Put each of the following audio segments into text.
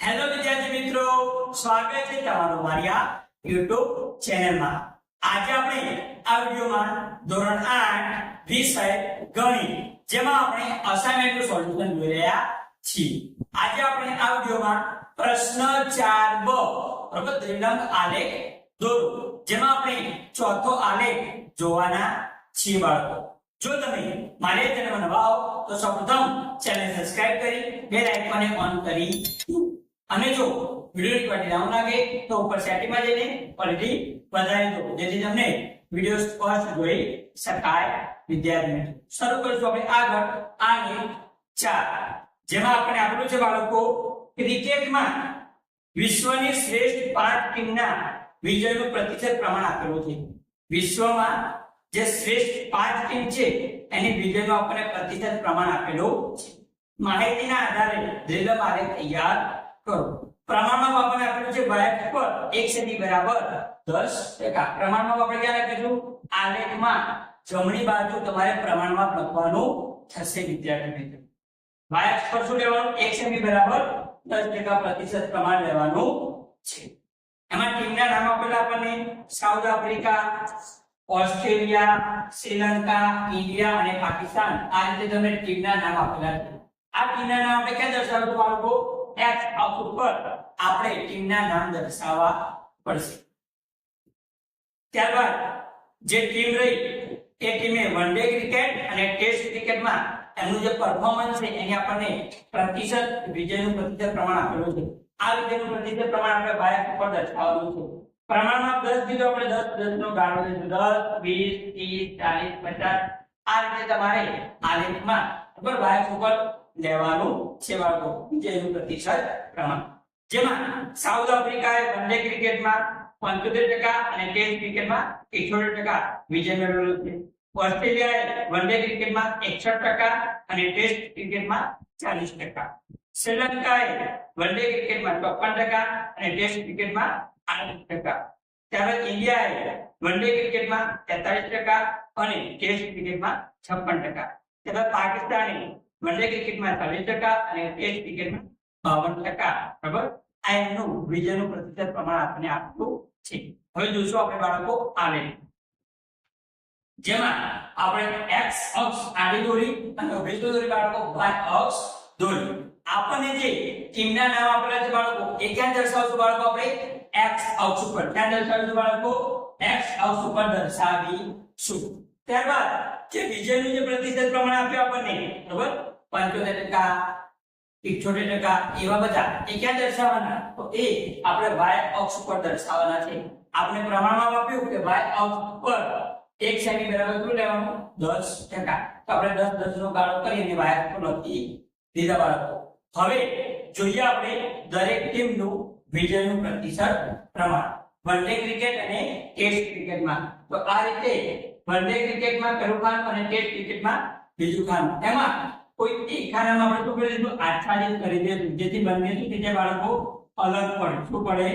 Hello વિદ્યાર્થી મિત્રો, સ્વાગત છે તમારું મારી આ YouTube ચેનલમાં આજે આપણે આ વિડિયોમાં ધોરણ 8 વિષય ગણિત, જેમાં આપણે અસાઇનમેન્ટનું સોલ્યુશન જોઈ રહ્યા છીએ. આજે આપણે આ વિડિયોમાં પ્રશ્ન 4 બ, બરાબર? ત્રિનંગ આલેખ દોરો, જેમાં આપણે ચોથો આલેખ જોવાના છીએ બાળકો. જો તમે મારી ચેનલ નવા હો, તો સૌપ્રથમ ચેનલ સબસ્ક્રાઇબ કરી બેલ આઇકોનને ઓન કરી. અને જો વીડિયો ક્વોલિટી ડાઉન લાગે, તો ઉપર સેટિંગમાં જઈને ક્વોલિટી વધારી દો જેથી તમને વિડિયો સ્પષ્ટ જોઈ શકાય વિદ્યાર્થી મિત્રો. શરૂ કરીશું આપણે આગળ, આને ચાર. જેમાં આપણે આપેલું છે બાળકો, ક્રિકેટમાં વિશ્વની શ્રેષ્ઠ પાંચ ટીમના વિજયનું પ્રતિશત પ્રમાણ આપેલું છે. વિશ્વમાં જે શ્રેષ્ઠ પાંચ ટીમ છે, એની વિજયનું આપણને પ્રતિશત પ્રમાણ આપેલું છે. માહિતીના આધારે દ્રિલમ મારે તૈયાર પ્રમાણમાં આપણને આપેલું છે વાયક પર x ની બરાબર 10% પ્રમાણમાં આપણે ક્યાં લખીશું આલેખમાં જમણી બાજુ તમારે પ્રમાણમાં લખવાનું થશે, વિદ્યાર્થી મિત્રો. વાયક પર શું લેવાનું? x ની બરાબર 10% પ્રતિશત પ્રમાણ લેવાનું છે. એમાં ટીમના નામ આપેલા આપણને South Africa, Australia, Sri Lanka, India અને પાકિસ્તાન. આ રીતે તમે ટીમના નામ આપેલા છે. આ ટીમના નામ આપણે ક્યાં દર્શાવશું બાળકો એક્સ અક્ષ ઉપર આપણે ટીમના નામ દર્શાવવા પડશે. ત્યારબાદ જે ટીમ રહી, એ ટીમે વન ડે ક્રિકેટ અને ટેસ્ટ ક્રિકેટમાં એમનું જે પરફોર્મન્સ છે, એની આપણને પ્રતિશત વિજયનું પ્રતિશત પ્રમાણ આપેલું છે. આ વિજયનું પ્રતિશત પ્રમાણ આપણે બાયક ઉપર દર્શાવવાનું છે. પ્રમાણમાં 10 દીધો આપણે 10 10 નો ગાળો લઈશું 10 20 30 40 50 આ રીતે તમારે આલેખમાં ઉપર બાયક ઉપર લેવાનું છે બાળકો. વિજયનું પ્રતિશત પ્રમાણ. જેમાં સાઉથ આફ્રિકાએ વન ડે ક્રિકેટમાં 75% અને ટેસ્ટ ક્રિકેટમાં 78% વિજય મેળવેલો છે. ઓસ્ટ્રેલિયાએ વન ડે ક્રિકેટમાં 61% અને ટેસ્ટ ક્રિકેટમાં 40% શ્રીલંકાએ વનડે ક્રિકેટમાં 54% અને ટેસ્ટ ક્રિકેટમાં 8% ત્યારબાદ ઇન્ડિયાએ વનડે ક્રિકેટમાં 43% અને ટેસ્ટ ક્રિકેટમાં 56% ત્યારબાદ પાકિસ્તાને વન ડે ક્રિકેટમાં 40% અને ટેસ્ટ ક્રિકેટમાં 52% બરાબર? આ એમનું પ્રતિશત પ્રમાણ આપણને આપવું છે. હવે જોશું આપણે બાળકો આલેખ જેમાં આપણે x અક્ષ આડી દોરી અને ઊભી દોરી બાળકો y અક્ષ દોરી. આપણને જે ટીમના નામ આપેલા છે બાળકો, એ ક્યાં દર્શાવશું બાળકો આપણે? X અક્ષ ઉપર. ક્યાં દર્શાવીશું બાળકો? X અક્ષ ઉપર દર્શાવીશું. ત્યારબાદ જે વિજયનું જે પ્રતિશત પ્રમાણ આપ્યું આપણને, બરાબર? પંચોતેર ટકા ઇઠ્યોતેર ટકા એવા બધા એ ક્યાં દર્શાવવાના? તો એ આપણે વાય અક્ષ ઉપર દર્શાવવાના છે. આપણે પ્રમાણમાં આપ્યું કે વાય અક્ષ ઉપર એક સેમી બરાબર કેટલું લેવાનું? દસ ટકા. તો આપણે દસ દસ નો ગાળો કરીને વાય અક્ષ પર લખી દીધા બાળકો. હવે જોઈએ આપણે દરેક ટીમનું વિજયનું પ્રતિશત પ્રમાણ. વનડે ક્રિકેટ અને ટેસ્ટ ક્રિકેટમાં તો આ રીતે વનડે ક્રિકેટમાં પહેલું ખાન અને ટેસ્ટ ક્રિકેટમાં બીજું ખાન. એમાં કોઈ એક ખાનામાં આપણે શું કરી દઈશું આચ્છાદિત કરી દઈશું જેથી બંને શું થઈ બાળકો અલગ પડે શું પડે?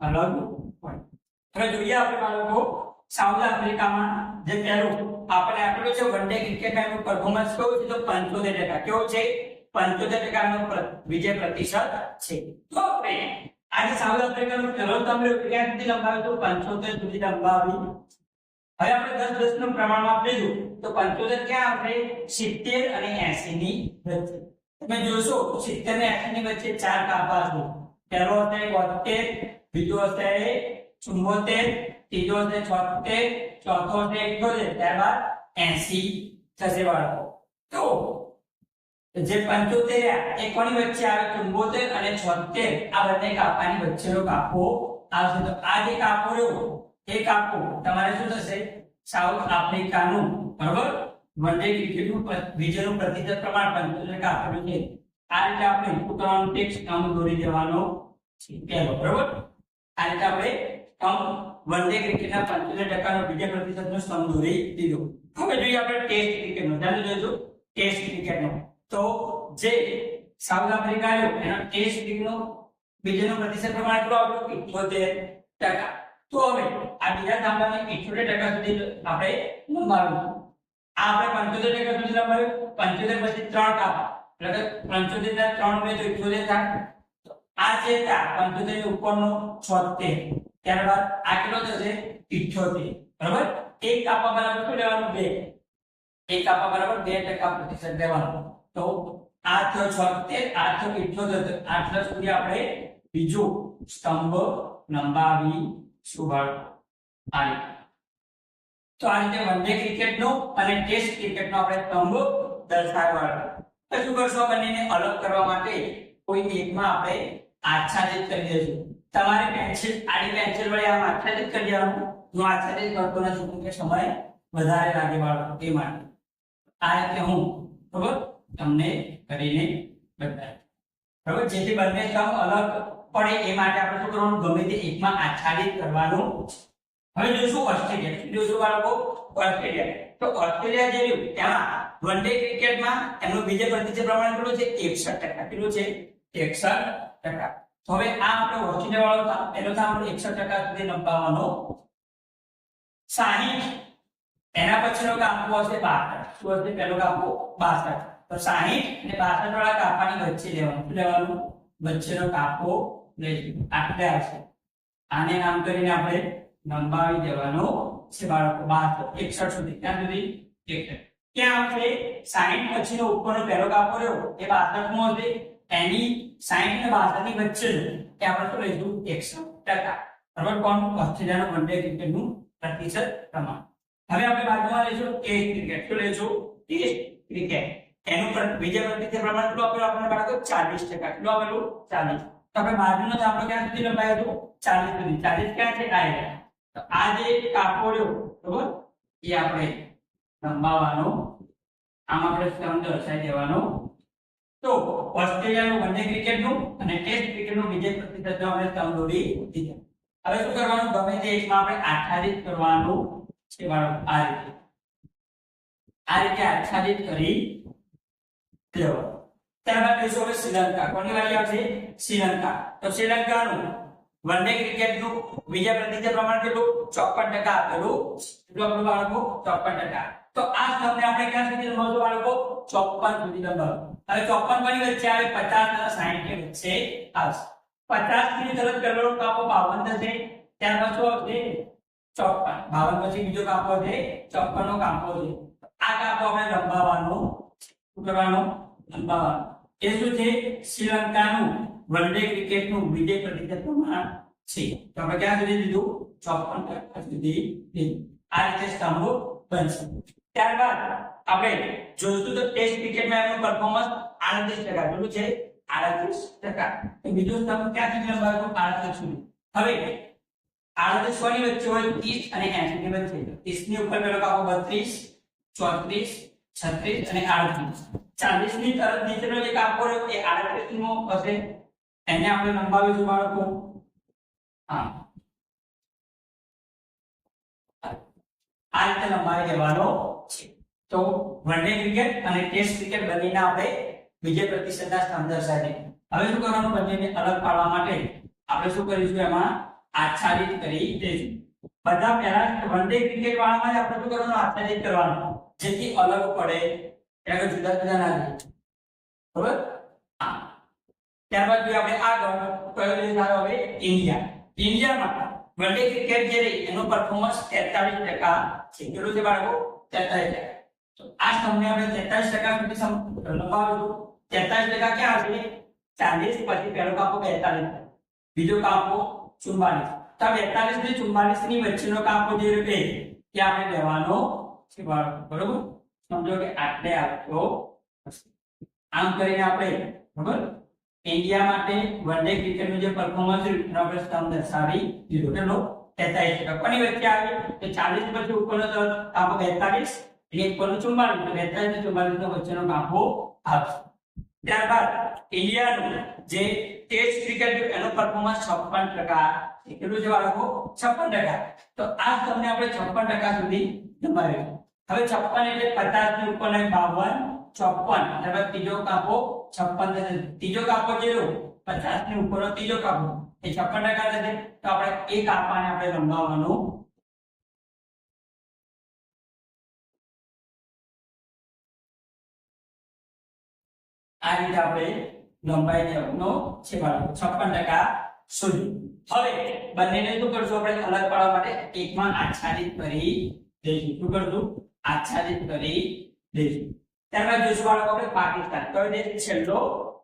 અલગ પડે. હવે જોઈએ આપણે બાળકો સાઉથ આફ્રિકામાં જે પહેલું આપણે આપેલું છે વન ડે ક્રિકેટમાં એનું પરફોર્મન્સ કેવું છે? તો 75 ટકા. કેવું છે? 75 ટકાનો વિજય પ્રતિશત છે. તો આપણે આજે સાઉથ આફ્રિકાનું પહેલો તમને ક્યાં સુધી લંબાવ્યું હતું? પંચોતેર સુધી લંબાવી. હવે આપણે 10 10 નું પ્રમાણમાં લેજો. તો 75 ક્યાં આપણે? 70 અને 80 ની વચ્ચે. તમે જોશો 70 અને 80 ની વચ્ચે ચાર કાપા છે પહેલો હશે 72 બીજો હશે 74 ત્રીજો હશે 76 ચોથો હશે 71 ત્યારબાદ 80 થશે બાળકો. તો જે 75 એ કોની વચ્ચે આવે? 74 અને 76 આ બંને કાપાની વચ્ચેનો કાપો આવશે. તો આ જે કાપો રહ્યો એ કાપો તમારે શું થશે? સાઉથ આફ્રિકાનું, બરોબર? વનડે ક્રિકેટનું વિજયનું પ્રતિશત પ્રમાણ 75 ટકા આપેલું છે. આ રીતે આપણે શું કરવાનું ટેક્સ કામ દોરી દેવાનો છે. પહેલો, બરોબર? આ રીતે આપણે સ્તંભ વન ડે ક્રિકેટના 75 ટકાનો વિજય પ્રતિશતનો સ્તંભ દોરી દીધો. હવે જોઈએ આપણે ટેસ્ટ ક્રિકેટનો. ધ્યાન જોઈશું ટેસ્ટ ક્રિકેટનો. તો જે સાઉથ આફ્રિકા આવ્યો એનો ટેસ્ટ ક્રિકેટનો વિજયનો પ્રતિશત પ્રમાણ કેટલો આવ્યો? 78 ટકા. તો હવે આ બીજા તાંબાને 78 ટકા સુધી આપણે લંબાવ્યું આ આપણે 75 ટકા સુધી લંબાવ્યું. 75 પછી ત્રણ કાપા. એટલે કે 75 ના ત્રણ ઉમેરીએ તો 78 થાય. આ છે તા 75 ની ઉપરનો છોતેર. ત્યારબાદ આ કેટલો થશે? ઇઠ્યોતેર. બરાબર? એક કાપા બરાબર શું લેવાનું? બે. એક કાપા બરાબર બે ટકા પ્રતિશત લેવાનું. તો આ થયો છોતેર, આ થયો ઇઠ્યોતેર. તો આટલા સુધી આપણે બીજો સ્તંભ લંબાવી સુભાળ આ રીતે. તો આ રીતે વન ડે ક્રિકેટનો અને ટેસ્ટ ક્રિકેટનો આપણે સ્તંભ દર્શાવવાનો તો શું કરશો બંનેને અલગ કરવા માટે કોઈ એકમાં આપણે આચ્છાદિત કરી દઈશું તમારે પેન્સિલ આડી પેન્સિલ વડે આમ આચ્છાદિત કરી દેવાનું. હું આચ્છાદિત કરતો નથી કે સમય વધારે લાગે બાળકો, એ માટે. આ રીતે હું, બરોબર, તમને કરીને બતાવ્યું બરોબર, જેથી બંને કામ અલગ પડે એ માટે આપણે શું કરવાનું? ગમે તે એકમાં આચ્છાદિત કરવાનું હવે જોઈશું ઓસ્ટ્રેલિયા. શું જોઈશું બાળકો? ઓસ્ટ્રેલિયા. તો ઓસ્ટ્રેલિયા જે રહ્યું, તેમાં વન ડે ક્રિકેટમાં એમનું બીજે પ્રતિશત પ્રમાણ કેટલું છે? એકસઠ ટકા. કેટલું છે? એકસઠ ટકા. તો હવે આ આપણે ઓસ્ટ્રેલિયા વાળો એનો था આપણે એકસઠ ટકા સુધી નંબાવાનો સાહીઠ, એના પછીનો કાપો હશે બાસઠ. શું હશે? પહેલો કાપો બાસઠ. તો સાહીઠ અને બાસઠ વાળા કાપાની વચ્ચે લેવાનું. લેવાનું? વચ્ચેનો કાપો આટલે આવશે. આને નામ કરીને આપણે લંબાવી દેવાનો છે બાળકો એકસઠ સુધી. ત્યાં સુધી? ક્યાં આવશે? સાહીઠ પછીનો ઉપરનો પહેલો કાપો રહ્યો. એ બાસઠ મો હશે. એની સાઈઠ ને બાસઠની વચ્ચે કે આપણે શું લઈશું? એકસો ટકા. બરાબર? કોણ? ઓસ્ટ્રેલિયાનો વન ડે ક્રિકેટનું પ્રતિશત પ્રમાણ. હવે આપણે બાજુમાં લઈશું ટેસ્ટ ક્રિકેટ શું લઈશું? ટેસ્ટ ક્રિકેટ એનું બીજા પ્રતિશત પ્રમાણ કેટલું આપેલું આપણને બાળકો? ચાલીસ ટકા. કેટલું આપેલું? ચાલીસ. તો આપણે બાજુનો દાખલો ક્યાં સુધી લંબાયો હતો? ચાલીસ સુધી. ચાલીસ ક્યાં છે? આ રહ્યા. તો આ જે કાપો રહ્યો બરોબર? એ આપણે લંબાવવાનો, આમ આપણે સ્તંભ દર્શાવી દેવાનો. તો ઓસ્ટ્રેલિયાનું વનડે ક્રિકેટનું અને ટેસ્ટ ક્રિકેટનું વિજય પ્રતિશત આપણે સ્તંભ દીધા. હવે શું કરવાનું? ગમે તે એકમાં આપણે આચ્છાદિત કરવાનું છે બાળકો, આ રીતે. આ રીતે આચ્છાદિત કરી દેવાનું. ત્યારબાદ જોઈશું હવે શ્રીલંકા. કોની વારી આવશે શ્રીલંકા. તો શ્રીલંકાનું વન ડે ક્રિકેટનું બીજા પ્રતિજ્ઞા પ્રમાણ કેટલું? ચોપન ટકા આપેલું. એટલું આપણું બાળકો? ચોપન ટકા. તો આ તમને આપણે ક્યાં સુધી લંબાવશું બાળકો? ચોપન સુધી લંબાવશું હવે ચોપન કોની વચ્ચે આવે? પચાસ અને સાહીઠની વચ્ચે આવશે. પચાસની તરફ પહેલો કાપો, બાવન થશે. ત્યારબાદ શું આવશે? ચોપન. બાવન પછી બીજો કાપો છે? ચોપન નો કાપો છે. આ કાપો આપણે લંબાવવાનો શું કરવાનો? લંબાવવાનો એ શું છે? શ્રીલંકાનું વન ડે ક્રિકેટનું વિજય પ્રતિશત પ્રમાણ છે. તો આપણે ક્યાં સુધી લીધું? ચોપન ટકા સુધી આ રીતે સ્તંભો બનશે. ત્યારબાદ આપણે જોઈશું તો ટેસ્ટ ક્રિકેટમાં એમનું પરફોર્મન્સ આડત્રીસ ટકા કેટલું છે? આડત્રીસ ટકા. તો બીજો સ્તંભ ક્યાં સુધી લંબાવ્યો આડત્રીસ સુધી. હવે આડત્રીસ કોની વચ્ચે હોય? ત્રીસ અને એસી ની વચ્ચે. ત્રીસની ઉપર પેલો કાપો બત્રીસ, ચોત્રીસ, છત્રીસ અને આડત્રીસ. ચાલીસની તરત નીચેનો જે કાપો કર્યો એ આડત્રીસ નો હશે. એને આપણે લંબાવીશું બાળકો. હા. આ રીતે લંબાવી દેવાનો છે. તો વનડે ક્રિકેટ અને ટેસ્ટ ક્રિકેટ બંનેના આપણે વિજય પ્રતિશતના સ્તંભ દર્શાવીએ હવે શું કરવાનું? બંનેને અલગ પાડવા માટે આપણે શું કરીશું? એમાં આચ્છાદિત કરી દઈશું. બધા પહેલા વનડે ક્રિકેટ વાળામાં જ આપણે શું કરવાનું? આચ્છાદિત કરવાનું. જેથી અલગ પડે. કે જુદા જુદા નામ છે બરોબર? ત્યારબાદ આપણે આગળ કયો દેશ આવ્યો હવે ઇન્ડિયા. ઇન્ડિયામાં વર્લ્ડ ક્રિકેટ જે રહી એનું પરફોર્મન્સ 43% ટકા છે. કેટલું છે બાળકો? 43 ટકા. તો આ સ્તંભને આપણે 43% ટકા સુધી લંબાવ્યું લંબાવીશું 43% ટકા ક્યાં આવશે 40 પછી પહેલો કાપો 42 બીજો કાપો 44 તો આ 42 થી 44 ની વચ્ચેનો કાપો જે રહ્યો એ આપણે લેવાનો છે બરોબર? સમજો કે આટલે હશે. આમ કરીને આપણે, બરાબર? ઇન્ડિયા માટે વન ડે ક્રિકેટનું જે પરફોર્મન્સ રહ્યું, એનો આપણે સ્તંભ દર્શાવી દીધો કેટલો તેતાલીસ ટકા. કોની વચ્ચે આવી? તો ચાલીસ પછી ઉપરનો તો કાપો બેતાલીસ, અને ઉપરનો ચુમ્માલીસ તો બેતાલીસ ને ચુમ્માલીસ નો વચ્ચેનો કાપો આવશે ત્યારબાદ ઇન્ડિયાનું જે ટેસ્ટ ક્રિકેટ છે એનું પરફોર્મન્સ છપ્પન ટકા. કેટલું છે બાળકો? છપ્પન ટકા. તો આ તમને આપણે છપ્પન ટકા સુધી લંબાવ્યું હવે છપ્પન એટલે પચાસની ઉપર બાવન, ચોપન. ત્યારબાદ ત્રીજો કાપો છપ્પન થશે. ત્રીજો કાપો જે રહ્યો પચાસની ઉપરનો ત્રીજો કાપો. એ છપ્પન ટકા થશે. તો આપણે એ કાપાને આપણે લંબાવવાનું આ રીતે આપણે લંબાઈ દેવાનો છે બાળકો છપ્પન ટકા સુધી હવે બંનેને શું કરશું આપણે? અલગ પાડવા માટે એકમાં આચ્છાદિત કરી આચ્છાદિત કરી દઈશું. ત્યારબાદ જોશું બાળકો આપણે પાકિસ્તાન. કયો દેશ છેલ્લો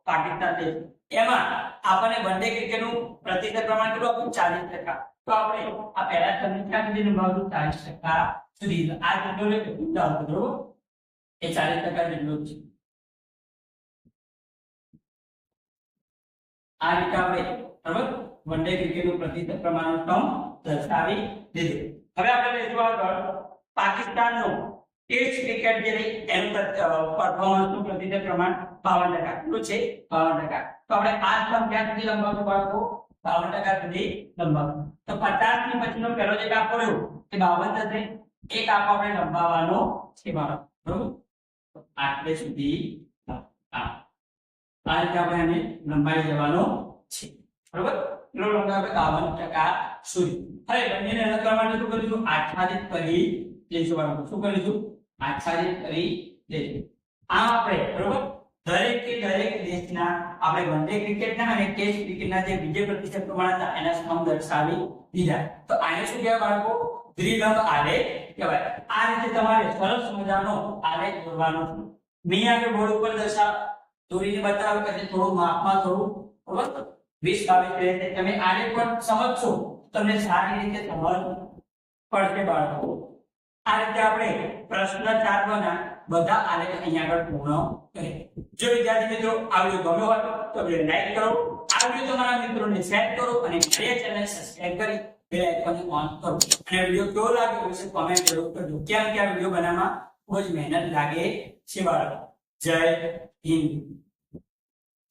પાકિસ્તાન દેશ? એમાં આપણને વન ડે ક્રિકેટનું પ્રતિશત પ્રમાણ કેટલું આપ્યું? ચાલીસ ટકા. તો આપણે આ પહેલા સમીક્ષા સુધીનું ભાવ ચાલીસ ટકા સુધી. આ જેટલો લે એટલું જ આવતું બરોબર? એ ચાલીસ ટકા જેટલું છે. આ રીતે આપણે, બરોબર? વન ડે ક્રિકેટનું પ્રતિશત પ્રમાણનું દર્શાવી દીધું. હવે આપણે આગળ. પાકિસ્તાનનું ટેસ્ટ ક્રિકેટ જે રહી એનું પરફોર્મન્સનું પ્રતિશત પ્રમાણ બાવન ટકા કેટલું છે, બાવન ટકા. તો આપણે આ સ્તંભ ક્યાં સુધી લંબાવશું બાળકો? બાવન ટકા સુધી લંબાવશું તો પચાસની પછીનો પહેલો જે કાપ રહ્યો એ બાવન થશે. એ કાપ આપણે લંબાવવાનો છે બાળક. બરોબર? આટલે સુધી આ રીતે આપણે આને લંબાઈ જવાનો છે. બરોબર? એટલો લંબાઈ આપણે બાવન ટકા સુધી. હવે બંનેને અલગ કરવા માટે શું કરીશું આઠમાંથી કરી બાળકો. શું કરીશું આચ્છાદિત કરી દઈશું આમ આપણે, બરોબર? દરેક કે દરેક દેશના, આપણે વનડે ક્રિકેટના અને ટેસ્ટ ક્રિકેટના જે વિજય પ્રતિશત પ્રમાણ હતા, એના સ્તંભ દર્શાવી દીધા. તો આને શું કહેવાય બાળકો? દ્વિલંબ આલેખ કહેવાય. આ રીતે તમારે સરસ મજાનો આલેખ દોરવાનો છે. મેં આગળ બોર્ડ ઉપર દર્શાવ દોરીને બતાવ્યું કે થોડું માપમાં થોડું, બરોબર? વીસ બાવીસ રહે તમે આલેખ પણ સમજશો તમને સારી રીતે સમજ પડશે બાળકો. આ રીતે આપણે પ્રશ્ન ચાર ના બધા આલેખ અહીંયા આગળ પૂર્ણ કરી જો વિદ્યાર્થી મિત્રો આ વિડિયો ગમ્યો હોય તો વીડિયો લાઈક કરો, આ વિડિયો તમારા મિત્રોને શેર કરો અને મારી ચેનલ સબસ્ક્રાઇબ કરી બેલ આઇકોન ઓન કરો. અને વીડિયો કેવો લાગ્યો વિશે કોમેન્ટ જરૂર કરજો. કેમ કે આ વીડિયો બનાવવામાં બહુ જ મહેનત લાગે છે બાળકો. જય હિન્દ.